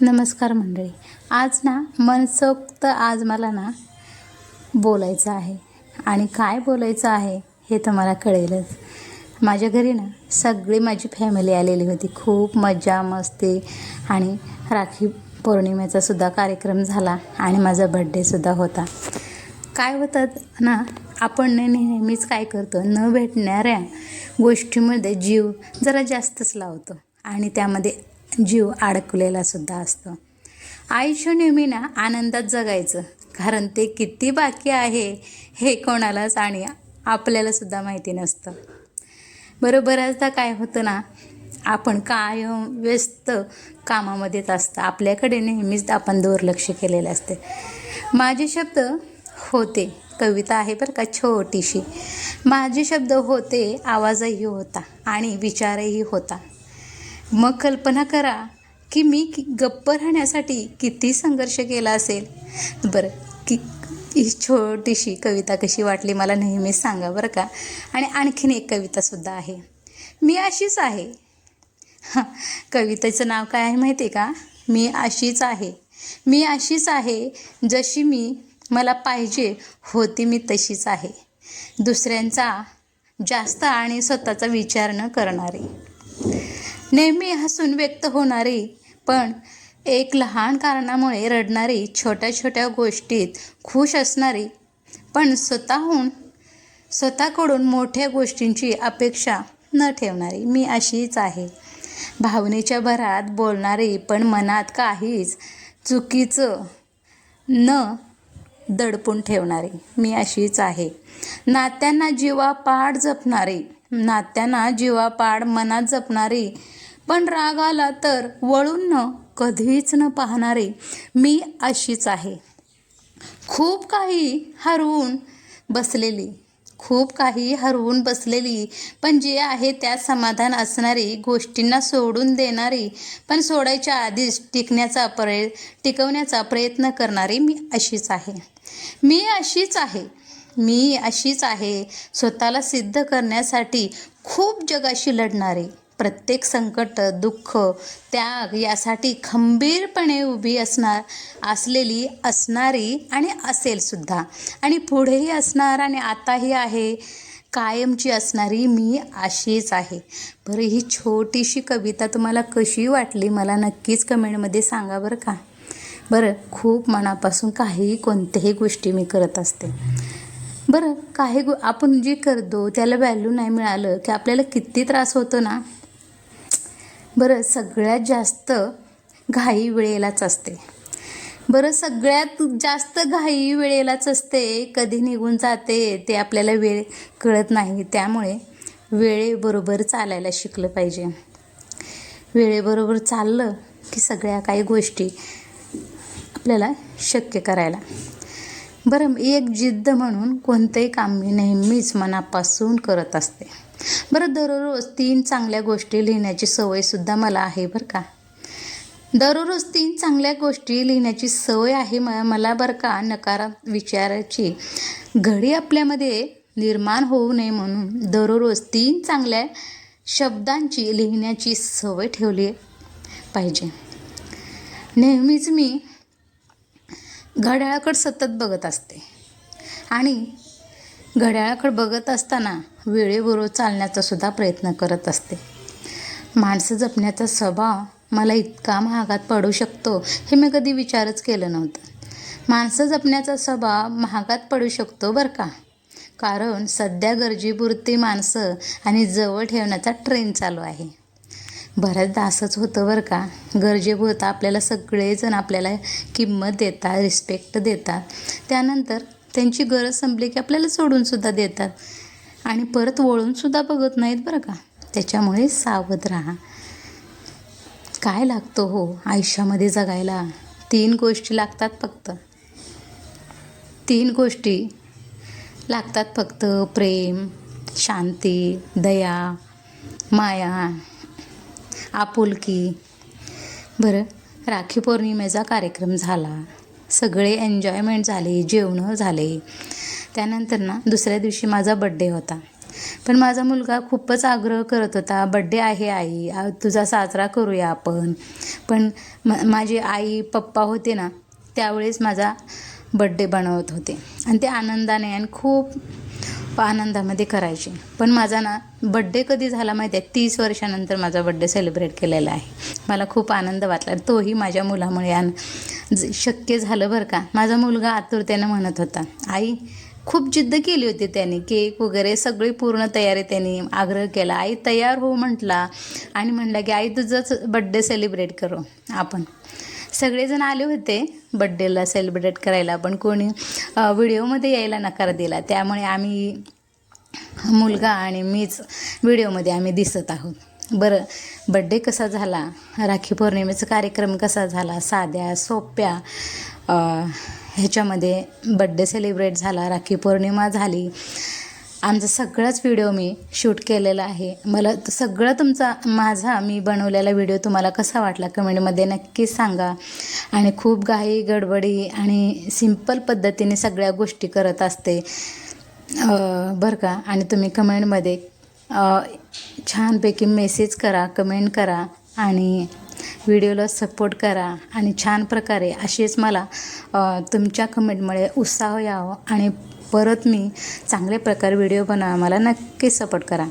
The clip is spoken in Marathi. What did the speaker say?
नमस्कार मंडळी. आज ना मनसोक्त आज मला ना बोलायचं आहे. आणि काय बोलायचं आहे हे तुम्हाला कळेलच. माझ्या घरी ना सगळी माझी फॅमिली आलेली होती. खूप मजा मस्ती आणि राखी पौर्णिमेचा सुद्धा कार्यक्रम झाला आणि माझा बड्डेसुद्धा होता. काय होतात ना आपण नेहमीच काय करतो? न भेटणाऱ्या गोष्टीमध्ये जीव जरा जास्तच लावतो आणि त्यामध्ये जीव अडकलेला सुद्धा असतो. आयुष्य नेहमी ना आनंदात जगायचं. कारण ते किती बाकी आहे हे कोणालाच आणि आपल्याला सुद्धा माहिती नसतं. बरं बऱ्याचदा काय होतं ना आपण कायम व्यस्त कामामध्येच असतं. आपल्याकडे नेहमीच आपण दुर्लक्ष केलेले असते. माझे शब्द होते. कविता आहे बरं का छोटीशी. माझे शब्द होते आवाजही होता आणि विचारही होता. मग कल्पना करा की मी कि गप्प राहण्यासाठी किती संघर्ष केला असेल. बरं की ही छोटीशी कविता कशी वाटली मला नेहमीच सांगा बरं का? आणि आणखीन एक कवितासुद्धा आहे. मी अशीच आहे. हां कवितेचं नाव काय आहे माहिती आहे का? मी अशीच आहे. मी अशीच आहे जशी मी मला पाहिजे होती मी तशीच आहे. दुसऱ्यांचा जास्त आणि स्वतःचा विचार न करणारी. नेहमी हसून व्यक्त होणारी पण एक लहान कारणामुळे रडणारी छोट्या छोट्या गोष्टीत खुश असणारी पण स्वतःहून स्वतःकडून मोठ्या गोष्टींची अपेक्षा न ठेवणारी मी अशीच आहे. भावनेच्या भरात बोलणारी पण मनात काहीच चुकीचं न दडपून ठेवणारी मी अशीच आहे. नात्यांना जीवापाड जपणारी नात्यांना जीवापाड मनात जपणारी पण राग आला तर वळून न कधीच न पाहणारे मी अशीच आहे. खूप काही हरवून बसलेली खूप काही हरवून बसलेली पण जे आहे त्यात समाधान असणारी गोष्टींना सोडून देणारी पण सोडायच्या आधीच टिकण्याचा प्रय टिकवण्याचा प्रयत्न करणारी मी अशीच आहे. मी अशीच आहे. मी अशीच आहे. स्वतःला सिद्ध करण्यासाठी खूप जगाशी लढणारी प्रत्येक संकट दुःख त्याग यासाठी खंबीरपणे उभी असणार असलेली असणारी आणि असेल सुद्धा. आणि पुढेही असणार आणि आताही आहे. कायमची असणारी मी अशीच आहे. बरं ही छोटीशी कविता तुम्हाला कशी वाटली? मला नक्कीच कमेंटमध्ये सांगा बरं का? बरं खूप मनापासून काहीही कोणत्याही गोष्टी मी करत असते. बरं काही गो आपण जे करतो त्याला व्हॅल्यू नाही मिळालं की आपल्याला किती त्रास होतो ना? बरं सगळ्यात जास्त घाई वेळेलाच असते. बरं सगळ्यात जास्त घाई वेळेलाच असते कधी निघून जाते ते आपल्याला वेळ कळत नाही. त्यामुळे वेळेबरोबर चालायला शिकलं पाहिजे. वेळेबरोबर चाललं की सगळ्या काही गोष्टी आपल्याला शक्य करायला. बरं एक जिद्द म्हणून कोणतंही काम मी नेहमीच मनापासून करत असते. बरं दररोज तीन चांगल्या गोष्टी लिहिण्याची सवयसुद्धा मला आहे बरं का? दररोज तीन चांगल्या गोष्टी लिहिण्याची सवय आहे म मला बरं का? नकारात्मक विचाराची घडी आपल्यामध्ये निर्माण होऊ नये म्हणून दररोज तीन चांगल्या शब्दांची लिहिण्याची सवय ठेवली पाहिजे. नेहमीच मी घड्याळाकडे सतत बघत असते. आणि घड्याळाकडे बघत असताना वेळेबरोबर चालण्याचा सुद्धा प्रयत्न करत असते. माणसं जपण्याचा स्वभाव मला इतका महागात पडू शकतो हे मी कधी विचारच केलं नव्हतं. माणसं जपण्याचा स्वभाव महागात पडू शकतो बरं का? कारण सध्या गरजेपुरती माणसं आणि जवळ ठेवण्याचा ट्रेंड चालू आहे. बऱ्याचदा असंच होतं बरं का. गरजेपुरतं आपल्याला सगळेजण आपल्याला किंमत देतात रिस्पेक्ट देतात. त्यानंतर त्यांची गरज संपली की आपल्याला सोडूनसुद्धा देतात. आणि परत वळूनसुद्धा बघत नाहीत बरं का. त्याच्यामुळे सावध राहा. काय लागतो हो आयुष्यामध्ये जगायला? तीन गोष्टी लागतात फक्त. तीन गोष्टी लागतात फक्त प्रेम शांती दया माया. आपुलकी. बरं राखी पौर्णिमेचा कार्यक्रम झाला. सगळे एन्जॉयमेंट झाले जेवणं झाले. त्यानंतर ना दुसऱ्या दिवशी माझा बड्डे होता. पण माझा मुलगा खूपच आग्रह करत होता बड्डे आहे आई. तुझा साजरा करूया आपण. पण म माझी आई पप्पा होते ना त्यावेळेस माझा बड्डे बनवत होते. आणि ते आनंदाने आणि खूप आनंदामध्ये करायचे. पण माझा ना बड्डे कधी झाला माहिती आहे तीस वर्षानंतर माझा बड्डे सेलिब्रेट केलेला आहे. मला खूप आनंद वाटला. तोही माझ्या मुलामुळे. आन ज- शक्य झालं बरं का? माझा मुलगा आतुरतेनं म्हणत होता. आई खूप जिद्द केली होती त्याने. केक वगैरे सगळी पूर्ण तयारी त्याने आग्रह केला. आई तयार हो म्हटला. आणि म्हणला की आई तुझंच बड्डे सेलिब्रेट करू आपण. सगळेजण आले होते बड्डेला सेलिब्रेट करायला पण कोणी व्हिडिओमध्ये यायला नकार दिला. त्यामुळे आम्ही मुलगा आणि मीच व्हिडिओमध्ये आम्ही दिसत आहोत. बरं बड्डे कसा झाला? राखी पौर्णिमेचा कार्यक्रम कसा झाला? साध्या सोप्या ह्याच्यामध्ये बड्डे सेलिब्रेट झाला राखी पौर्णिमा झाली. आमचा सगळाच व्हिडिओ मी शूट केलेला आहे. मला सगळं तुमचा माझा मी बनवलेला व्हिडिओ तुम्हाला कसा वाटला कमेंटमध्ये नक्कीच सांगा. आणि खूप घाई गडबडी आणि सिंपल पद्धतीने सगळ्या गोष्टी करत असते. बरं का? आणि तुम्ही कमेंटमध्ये छानपैकी मेसेज करा कमेंट करा आणि व्हिडिओला सपोर्ट करा. आणि छान प्रकारे असेच मला तुमच्या कमेंटमुळे उत्साह यावं आणि परत मी चांगल्या प्रकारे व्हिडिओ बनवा. मला नक्कीच सपोर्ट करा.